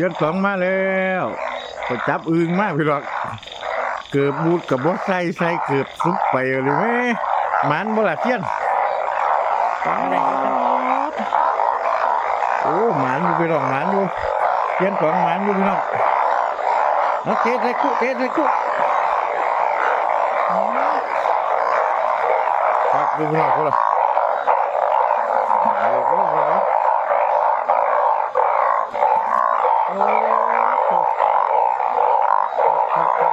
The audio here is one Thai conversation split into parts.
เชือนสองมาแล้วก็จับอึงมากพี่หรอกเกือบบูดกับบ่ใส่ใส่เกือบซุปไปเลยแม่หมันบ่ละเทียนโอ้หมันอยู่พี่น้องหมันอยู่เทียนสองหมันอยู่พี่น้องเอาเทใส่คุเทใส่คุครับดูพี่น้องเขาละโอ้โห โอ้โหครับครับ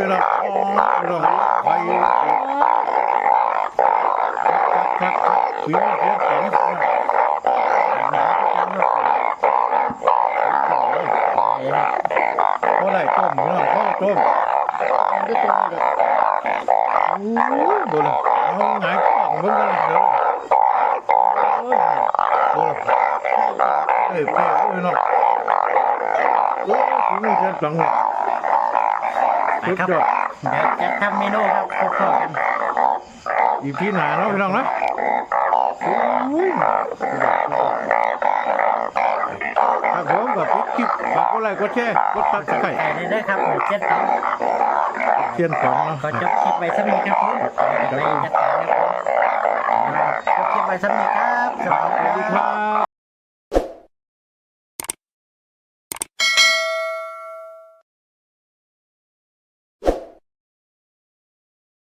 ลยนะอ๋อเราไปครับครับครับเสียงเสียงเสียงเขาได้ต้มเนาะเขาต้มมันก็ต้มเลยโอ้ยดูเลยเอาไหนของเพิ่งกันเลยเด้อโอ้ยดูเอ้ยเปรี้ยเลยเนาะโอ้ยคุณนี่เสียงสังเลย สุดยอดเดี๋ยวจะทำเมนูครับครบถ้วนกันอีพีหนาเนาะพี่น้องนะอุ้ยถ้าผมกับปุ๊บคลิปฝากกดไลค์กดแชร์กดตัดไข่ใส่เลยเด้อครับเดี๋ยวเจ็ดต้องเทียนสองเนาะขอจบคลิปไปสักนิดครับผมไปจัดการครับผมจบคลิปไปสักนิดครับสวัสสวัสดีดีคครับรับ